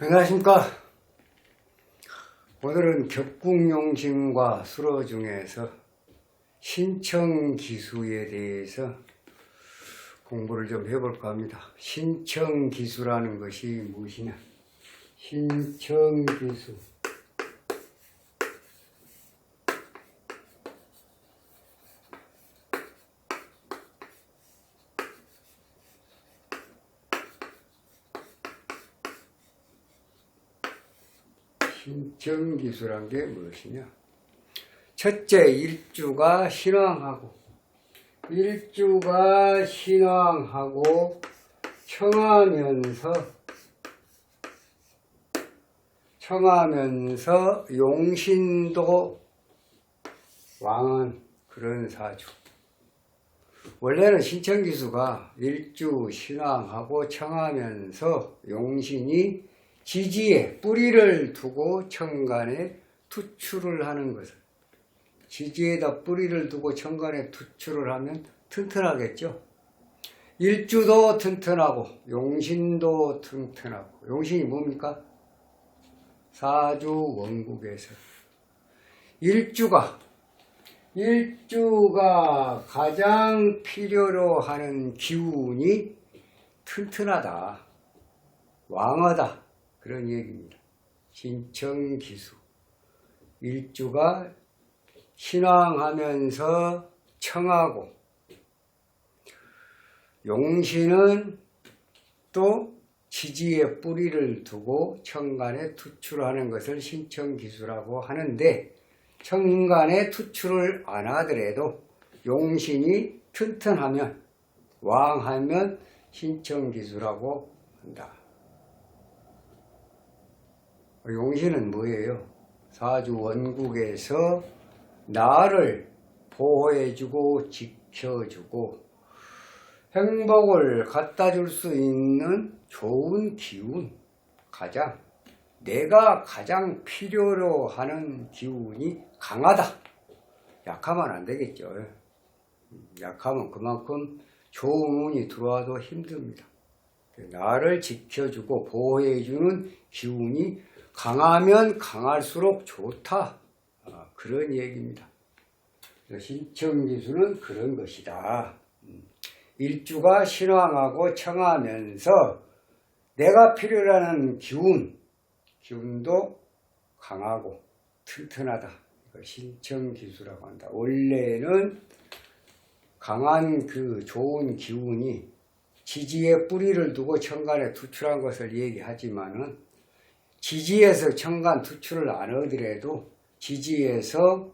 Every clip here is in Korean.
안녕하십니까. 오늘은 격국용신과 수로 중에서 신청기수에 대해서 공부를 좀 해볼까 합니다. 신청기수라는 것이 무엇이냐? 신청기수. 신청기수란 게 무엇이냐? 첫째, 일주가 신앙하고, 일주가 신앙하고 청하면서, 청하면서 용신도 왕은 그런 사주. 원래는 신청기수가 일주 신앙하고 청하면서 용신이 지지에 뿌리를 두고 천간에 투출을 하는 것을 지지에다 뿌리를 두고 천간에 투출을 하면 튼튼하겠죠. 일주도 튼튼하고 용신도 튼튼하고 용신이 뭡니까? 사주 원국에서 일주가 일주가 가장 필요로 하는 기운이 튼튼하다. 왕하다. 그런 얘기입니다. 신청기수. 일주가 신앙하면서 청하고, 용신은 또 지지에 뿌리를 두고 천간에 투출하는 것을 신청기수라고 하는데, 천간에 투출을 안 하더라도 용신이 튼튼하면, 왕하면 신청기수라고 한다. 용신은 뭐예요? 사주 원국에서 나를 보호해주고 지켜주고 행복을 갖다 줄 수 있는 좋은 기운, 가장 내가 가장 필요로 하는 기운이 강하다. 약하면 안 되겠죠. 약하면 그만큼 좋은 운이 들어와도 힘듭니다. 나를 지켜주고 보호해주는 기운이 강하면 강할수록 좋다. 아, 그런 얘기입니다. 신청기수는 그런 것이다. 음. 일주가 신앙하고 청하면서 내가 필요로 하는 기운, 기운도 강하고 튼튼하다. 신청기수라고 한다. 원래는 강한 그 좋은 기운이 지지에 뿌리를 두고 천간에 투출한 것을 얘기하지만은 지지에서 천간 투출을 안 하더라도 지지에서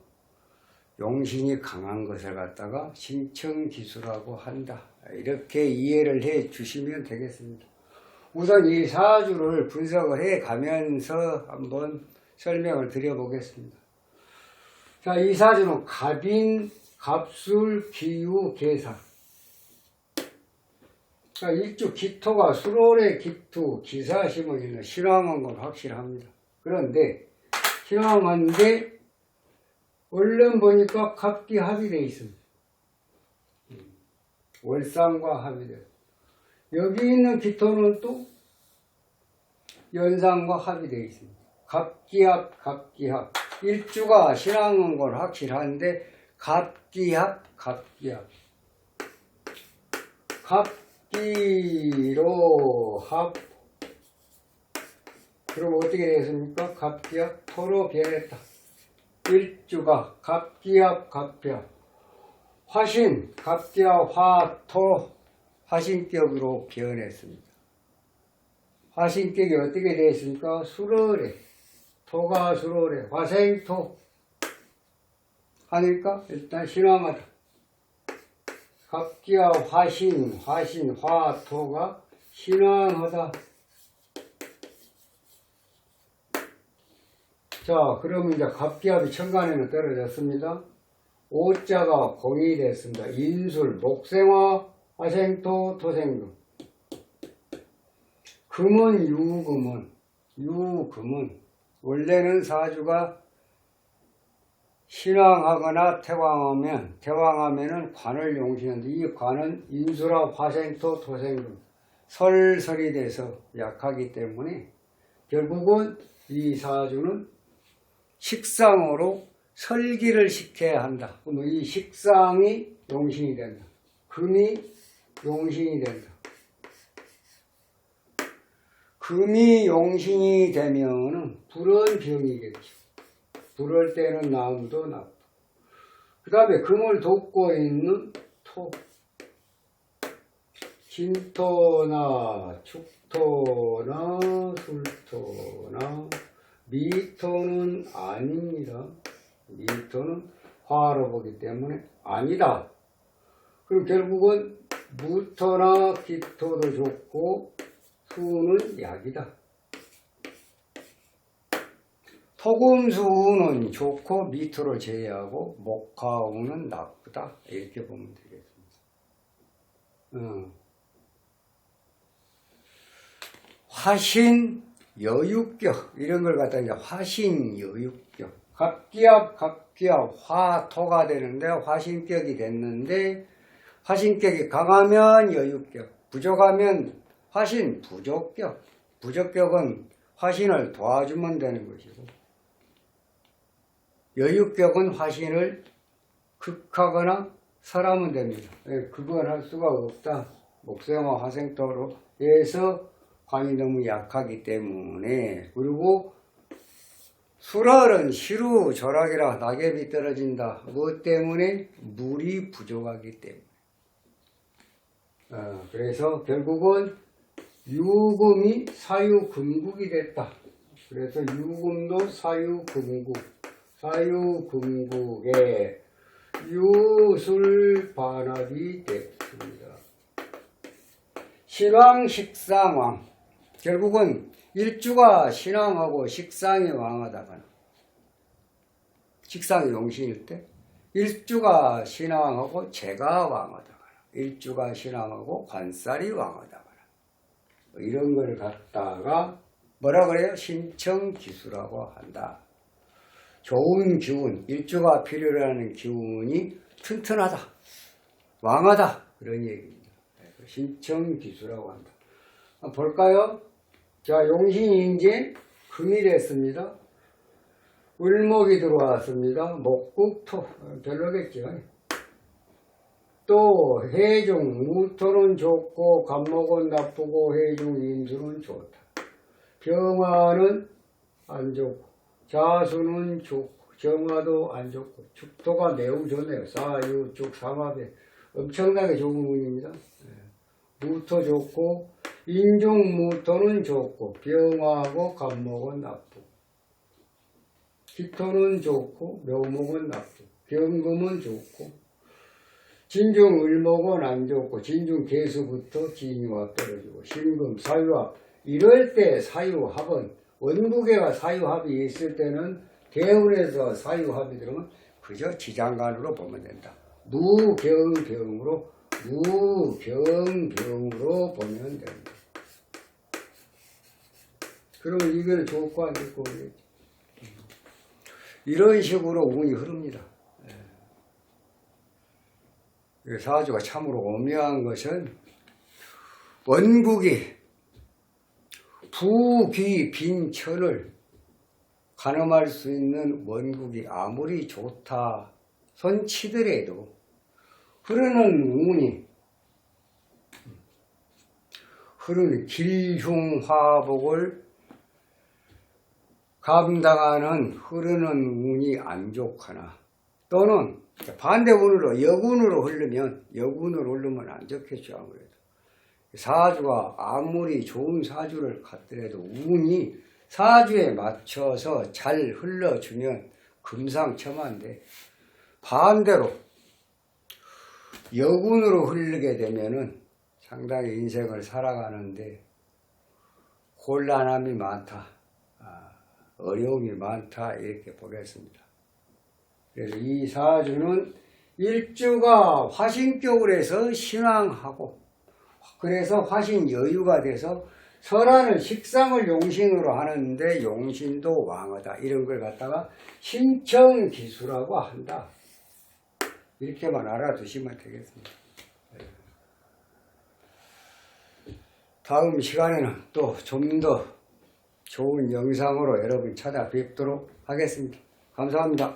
용신이 강한 것을 갖다가 신청 기수라고 한다. 이렇게 이해를 해 주시면 되겠습니다. 우선 이 사주를 분석을 해 가면서 한번 설명을 드려보겠습니다. 자, 이 사주는 갑인, 갑술, 기유, 계사. 자, 일주 기토가 수월의 기토, 기사심을 신앙한 건 확실합니다. 그런데, 신앙한데, 얼른 보니까 갑기 합의되어 있습니다. 월상과 합의돼. 여기 있는 기토는 또 연상과 합의되어 있습니다. 갑기합, 갑기합. 일주가 신앙한 건 확실한데, 갑기합, 갑기합. 갑 기로 합. 그럼 어떻게 되겠습니까? 갑기합, 토로 변했다. 일주가 갑기합, 갑기합. 화신, 갑기합, 화토, 화신격으로 변했습니다. 화신격이 어떻게 되었습니까? 수월해. 토가 수월해. 화생토. 하니까 일단 신앙하다. 갑기와 화신, 화신, 화토가 신앙하다. 자, 그러면 이제 갑기합이 천간에는 떨어졌습니다. 오자가 공이 됐습니다. 인술, 목생화, 화생토, 토생금. 금은 유금은, 유금은, 원래는 사주가 신앙하거나 태왕하면, 태왕하면은 관을 용신하는데, 이 관은 인수라 화생토, 토생금. 설설이 돼서 약하기 때문에, 결국은 이 사주는 식상으로 설기를 시켜야 한다. 그럼 이 식상이 용신이 된다. 금이 용신이 된다. 금이 용신이 되면은 불은 병이겠죠. 불을 때는 나음도 나쁘. 그 다음에 금을 돕고 있는 토. 진토나 축토나 술토나 미토는 아닙니다. 미토는 화로 보기 때문에 아니다. 그럼 결국은 무토나 기토도 좋고 수는 약이다. 토금수는 좋고 미토를 제외하고 목화우는 나쁘다. 이렇게 보면 되겠습니다. 어. 화신 여유격 이런 걸 갖다 이제 화신 여유격 갑기압 갑기압 화토가 되는데 화신격이 됐는데 화신격이 강하면 여유격 부족하면 화신 부족격 부족격은 화신을 도와주면 되는 것이고 여유격은 화신을 극하거나 설하면 됩니다. 예, 그건 할 수가 없다. 목생화 화생토로 해서 관이 너무 약하기 때문에 그리고 수랄은 시루 절약이라 낙엽이 떨어진다. 무엇 때문에? 물이 부족하기 때문에. 어, 그래서 결국은 유금이 사유금국이 됐다. 그래서 유금도 사유금국, 사유금국에 유술 반합이 됐습니다. 신왕 식상왕 결국은 일주가 신왕하고 식상이 왕하다거나 식상이 용신일 때 일주가 신왕하고 제가 왕하다거나 일주가 신왕하고 관살이 왕하다거나 뭐 이런 걸 갖다가 뭐라 그래요? 신청기수라고 한다. 좋은 기운, 일주가 필요로 하는 기운이 튼튼하다, 왕하다 그런 얘기입니다. 네, 신청기수라고 한다. 볼까요? 자, 이제 금이 됐습니다. 을목이 들어왔습니다. 목국토 어, 별로겠죠. 또 해중 무토는 좋고 간목은 나쁘고 해중 임수는 좋다. 병화는 안 좋고 자수는 좋고 정화도 안 좋고 축토가 매우 좋네요. 사유축 삼합에 엄청나게 좋은 운입니다. 예. 무토 좋고 인중 무토는 좋고 병화하고 간목은 나쁘고 기토는 좋고 묘목은 나쁘고 경금은 좋고 진중 을목은 안 좋고 진중 개수부터 진유합 떨어지고 신금 사유합 이럴 때 사유합은 원국에가 사유합이 있을 때는 대운에서 사유합이 들으면 그저 지장간으로 보면 된다. 무병병으로 무병병으로 보면 된다. 그러면 이거는 좋고 안 좋고. 이런 식으로 운이 흐릅니다. 이 사주가 참으로 오묘한 것은 원국이 부귀 빈천을 가늠할 수 있는 원국이 아무리 좋다 손치더라도 흐르는 운이 흐르는 길흉화복을 감당하는 흐르는 운이 안 좋거나 또는 반대 운으로 역운으로 흐르면 역운으로 흐르면 안 좋겠죠 아무래도 사주가 아무리 좋은 사주를 갖더라도 운이 사주에 맞춰서 잘 흘러주면 금상첨화인데 반대로 역운으로 흐르게 되면은 상당히 인생을 살아가는데 곤란함이 많다, 아, 어려움이 많다 이렇게 보겠습니다. 그래서 이 사주는 일주가 화신격으로 해서 신앙하고 그래서 화신 여유가 돼서 설하는 식상을 용신으로 하는데 용신도 왕하다 이런 걸 갖다가 신청 기수라고 한다. 이렇게만 알아두시면 되겠습니다. 네. 다음 시간에는 또 좀 더 좋은 영상으로 여러분 찾아뵙도록 하겠습니다. 감사합니다.